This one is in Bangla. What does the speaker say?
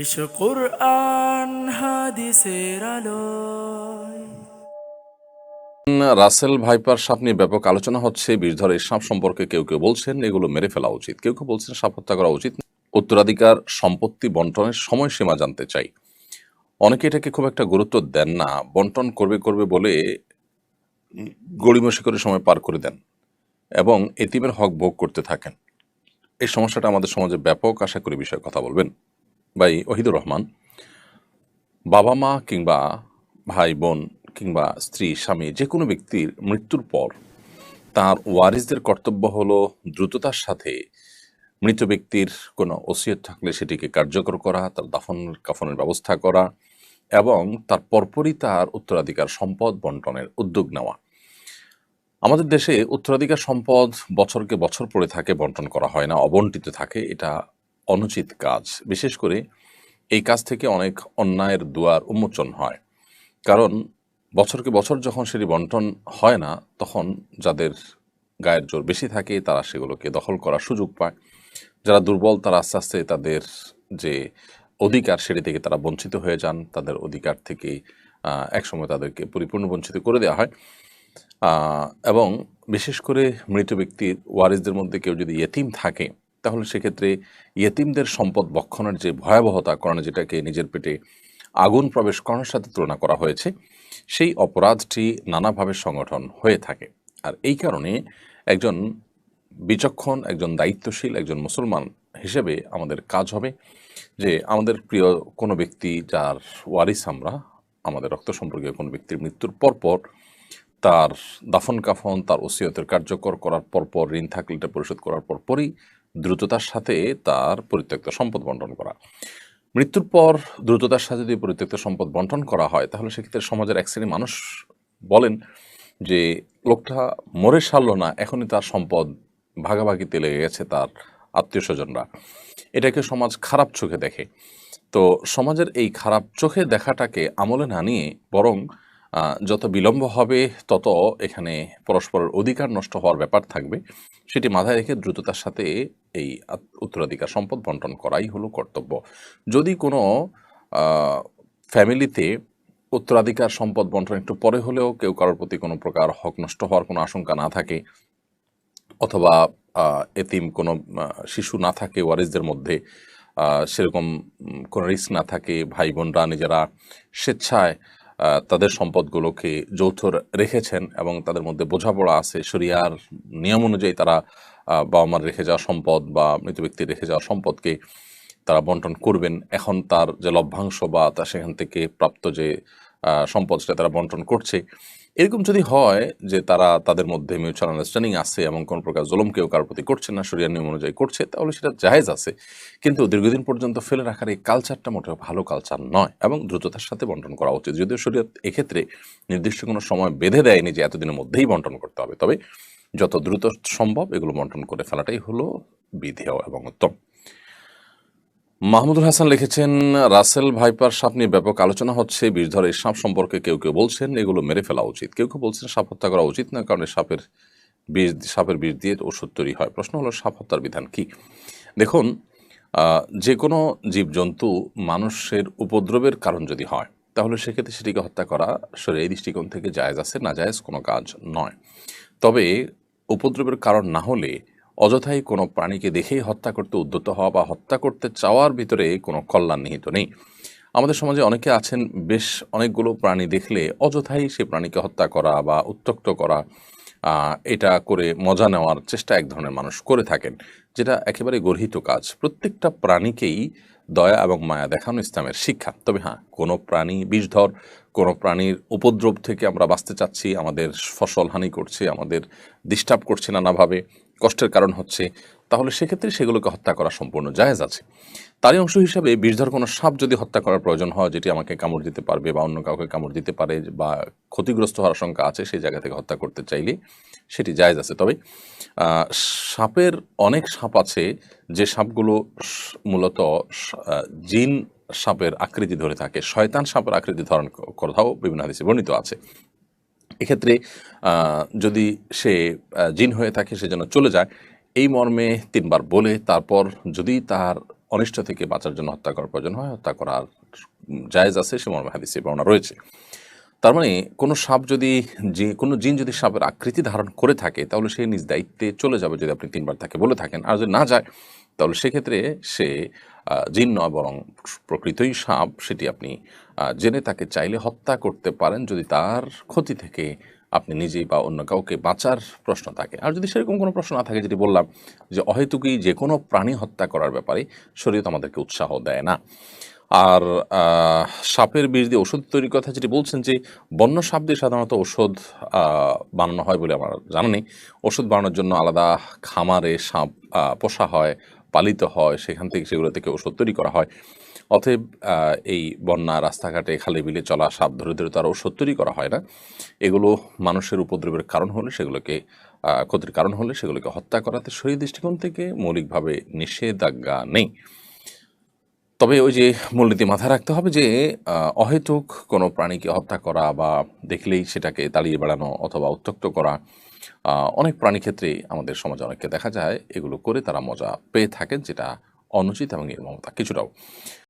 এসো কোরআন হাদিসের আলোয়। রাসেল ভাইপার সাপ নিয়ে ব্যাপক আলোচনা হচ্ছে। বিষধর এই সাপ সম্পর্কে কেউ কেউ বলছেন, এগুলো মেরে ফেলা উচিত। কেউ কেউ বলছেন সাপ হত্যা করা উচিত। উত্তরাধিকার, সম্পত্তি বন্টনের সময়সীমা জানতে চাই। অনেকে এটাকে খুব একটা গুরুত্ব দেন না। বন্টন করবে করবে বলে গড়িমসি করে সময় পার করে দেন এবং এতিমের হক ভোগ করতে থাকেন। এই সমস্যাটা আমাদের সমাজে ব্যাপক। আশা করি বিষয়ে কথা বলবেন। ভাই ওহিদুর রহমান, বাবা মা কিংবা ভাই বোন কিংবা স্ত্রী, স্বামী যে কোনো ব্যক্তির মৃত্যুর পর তার ওয়ারিসদের কর্তব্য হলো দ্রুততার সাথে মৃত ব্যক্তির কোনো ওসিয়ত থাকলে সেটিকে কার্যকর করা, তার দাফন কাফনের ব্যবস্থা করা এবং তার পরপরই তার উত্তরাধিকার সম্পদ বন্টনের উদ্যোগ নেওয়া। আমাদের দেশে উত্তরাধিকার সম্পদ বছরকে বছর পড়ে থাকে, বন্টন করা হয় না, অবন্টিত থাকে। এটা অনুচিত কাজ। বিশেষ করে এই কাজ থেকে অনেক অন্যায়ের দুয়ার উন্মোচন হয়। কারণ বছরকে বছর যখন সেটি বন্টন হয় না, তখন যাদের গায়ের জোর বেশি থাকে, তারা সেগুলোকে দখল করার সুযোগ পায়। যারা দুর্বল, তারা আস্তে আস্তে তাদের যে অধিকার, সেটি থেকে তারা বঞ্চিত হয়ে যান। তাদের অধিকার থেকে একসময় তাদেরকে পরিপূর্ণ বঞ্চিত করে দেওয়া হয়। এবং বিশেষ করে মৃত ব্যক্তির ওয়ারিসদের মধ্যে কেউ যদি ইয়েতিম থাকে তাহলে সেক্ষেত্রে ইয়েতিমদের সম্পদ বক্ষণের যে ভয়াবহতা কারণে যেটাকে নিজের পেটে আগুন প্রবেশ করানোর সাথে তুলনা করা হয়েছে, সেই অপরাধটি নানাভাবে সংগঠন হয়ে থাকে। আর এই কারণে একজন বিচক্ষণ, একজন দায়িত্বশীল, একজন মুসলমান হিসেবে আমাদের কাজ হবে যে আমাদের প্রিয় কোনো ব্যক্তি যার ওয়ারিস আমরা, আমাদের রক্ত সম্পর্কীয় কোনো ব্যক্তির মৃত্যুর পরপর তার দাফন কাফন তার ওসিয়তের কার্যকর করার পরপর, ঋণ থাকলে এটা পরিশোধ করার পরপরই দ্রুততার সাথে তার পরিত্যক্ত সম্পদ বন্টন করা। মৃত্যুর পর দ্রুততার সাথে যদি পরিত্যক্ত সম্পদ বন্টন করা হয়, তাহলে সেক্ষেত্রে সমাজের এক শ্রেণি মানুষ বলেন যে, লোকটা মরে সারল না, এখনই তার সম্পদ ভাগাভাগিতে লেগে গেছে তার আত্মীয় স্বজনরা। এটাকে সমাজ খারাপ চোখে দেখে। তো সমাজের এই খারাপ চোখে দেখাটাকে আমলে না নিয়ে বরং যত বিলম্ব হবে, তত এখানে পরস্পরের অধিকার নষ্ট হওয়ার ব্যাপার থাকবে। সেটি মাথায় রেখে দ্রুততার সাথে এই উত্তরাধিকার সম্পদ বন্টন করাই হলো কর্তব্য। যদি কোনো ফ্যামিলিতে উত্তরাধিকার সম্পদ বন্টন একটু পরে হলেও কেউ কারোর প্রতি কোনো প্রকার হক নষ্ট হওয়ার কোনো আশঙ্কা না থাকে, অথবা এতিম কোনো শিশু না থাকে, ওয়ারিসদের মধ্যে সেরকম কোনো রিস্ক না থাকে ভাই বোনরা নিজেরা স্বেচ্ছায় তাদের সম্পদগুলোকে যৌথ রেখেছেন এবং তাদের মধ্যে বোঝাপড়া আছে? সরিয়ার নিয়ম অনুযায়ী তারা বাবা মার রেখে যাওয়া সম্পদ বা মৃত ব্যক্তি রেখে যাওয়া সম্পদকে তারা বন্টন করবেন। এখন তার যে লভ্যাংশ বা তা সেখান থেকে প্রাপ্ত যে সম্পদ সেটা তারা বন্টন করছে। এরকম যদি হয় যে তারা তাদের মধ্যে মিউচুয়াল আন্ডারস্ট্যান্ডিং আছে এবং কোন প্রকার জলম কেউ কারোর প্রতি করছে না শরিয়ার নিয়ম অনুযায়ী করছে, তাহলে সেটা জায়েজ আছে। কিন্তু দীর্ঘদিন পর্যন্ত ফেলে রাখার এই কালচারটা মোটেও ভালো কালচার নয় এবং দ্রুততার সাথে বন্টন করা উচিত। যদিও শরীয়ত এক্ষেত্রে নির্দিষ্ট কোনো সময় বেঁধে দেয়নি যে এতদিনের মধ্যেই বন্টন করতে হবে। তবে যত দ্রুত সম্ভব এগুলো বন্টন করে ফেলাটাই হলো বিধেয় এবং উত্তম। মাহমুদুল হাসান লিখেছেন, রাসেল ভাইপার সাপ নিয়ে ব্যাপক আলোচনা হচ্ছে বিষধর এই সাপ সম্পর্কে কেউ কেউ বলছেন, এগুলো মেরে ফেলা উচিত। কেউ কেউ বলছেন সাপ হত্যা করা উচিত না, কারণ সাপের বিষ সাপের বিষ দিয়ে ওষুধ তৈরি হয়। প্রশ্ন হলো, সাপ হত্যার বিধান কি? দেখুন যে কোনো জীবজন্তু মানুষের উপদ্রবের কারণ যদি হয়, তাহলে সেক্ষেত্রে সেটিকে হত্যা করা শরীর এই দৃষ্টিকোণ থেকে জায়েজ আছে না জায়েজ কোনো কাজ নয়। তবে উপদ্রবের কারণ না হলে অযথাই কোনো প্রাণীকে দেখেই হত্যা করতে উদ্যত হওয়া বা হত্যা করতে চাওয়ার ভিতরে কোনো কল্যাণ নিহিত নেই। আমাদের সমাজে অনেকে আছেন, বেশ অনেকগুলো প্রাণী দেখলে অযথাই সে প্রাণীকে হত্যা করা বা উত্তক্ত করা এটা করে মজা নেওয়ার চেষ্টা এক ধরনের মানুষ করে থাকেন, যেটা একেবারে গর্হিত কাজ। প্রত্যেকটা প্রাণীকেই দয়া এবং মায়া দেখানো ইসলামের শিক্ষা। তবে হ্যাঁ কোনো প্রাণী বিষধর, কোনো প্রাণীর উপদ্রব থেকে আমরা বাঁচতে চাচ্ছি, আমাদের ফসল হানি করছে, আমাদের ডিস্টার্ব করছে নানাভাবে কষ্টের কারণ হচ্ছে, তাহলে সেক্ষেত্রে সেগুলোকে হত্যা করা সম্পূর্ণ জায়েজ আছে। তারই অংশ হিসাবে বিষধর কোনো সাপ যদি হত্যা করার প্রয়োজন হয়, যেটি আমাকে কামড় দিতে পারবে বা অন্য কাউকে কামড় দিতে পারে বা ক্ষতিগ্রস্ত হওয়ার আশঙ্কা আছে, সেই জায়গা থেকে হত্যা করতে চাইলে সেটি জায়েজ আছে। তবে সাপের অনেক সাপ আছে, যে সাপগুলো মূলত জিন সাপের আকৃতি ধরে থাকে। শয়তান সাপের আকৃতি ধারণ কথাও বিভিন্ন হাদিসে বর্ণিত আছে। এক্ষেত্রে যদি সে জিন হয়ে থাকে, সে যেন চলে যায়, এই মর্মে তিনবার বলে, তারপর যদি তার অনিষ্ট থেকে বাঁচার জন্য হত্যা করার প্রয়োজন হয়, হত্যা করার জায়েজ আছে, সে মর্মে হাদিসে বর্ণনা রয়েছে। তার মানে কোনো সাপ যদি যে, কোনো জিন যদি সাপের আকৃতি ধারণ করে থাকে, তাহলে সে নিজ দায়িত্বে চলে যাবে যদি আপনি তিনবার তাকে বলে থাকেন। আর যদি না যায়, তাহলে সেক্ষেত্রে সে জিন নয় বরং প্রকৃতই সাপ সেটি আপনি জেনে তাকে চাইলে হত্যা করতে পারেন যদি তার ক্ষতি থেকে আপনি নিজেই বা অন্য কাউকে বাঁচার প্রশ্ন থাকে। আর যদি সেরকম কোনো প্রশ্ন না থাকে যেটি বললাম যে অহেতুকই যে কোনো প্রাণী হত্যা করার ব্যাপারে শরীয়ত আমাদেরকে উৎসাহ দেয় না। আর সাপের বিষ দিয়ে ওষুধ তৈরির কথা যেটি বলছেন যে বন্য সাপ দিয়ে সাধারণত ওষুধ বানানো হয় বলে আমার জানা নেই। ওষুধ বানানোর জন্য আলাদা খামারে সাপ পোষা হয় পালিত হয়, সেখান থেকে সেগুলো থেকে ওষুধ তৈরি করা হয়। অতএব এই বন্যা, রাস্তাঘাটে খালি বিলে চলা, সাপ ধরে ধরে তার ওষুধ তৈরি করা হয় না। এগুলো মানুষের উপদ্রবের কারণ হলে সেগুলোকে ক্ষতির কারণ হলে সেগুলোকে হত্যা করাতে সেই দৃষ্টিকোণ থেকে মৌলিকভাবে নিষেধাজ্ঞা নেই। তবে ওই যে মূলনীতি মাথায় রাখতে হবে যে অহেতুক কোনো প্রাণীকে হত্যা করা বা দেখলেই সেটাকে তাড়িয়ে বেড়ানো অথবা উত্তক্ত করা অনেক প্রাণী ক্ষেত্রে আমাদের সমাজে অনেককে দেখা যায়, এগুলো করে তারা মজা পেয়ে থাকেন, যেটা অনুচিত এবং নির্মমতা কিছুটাও।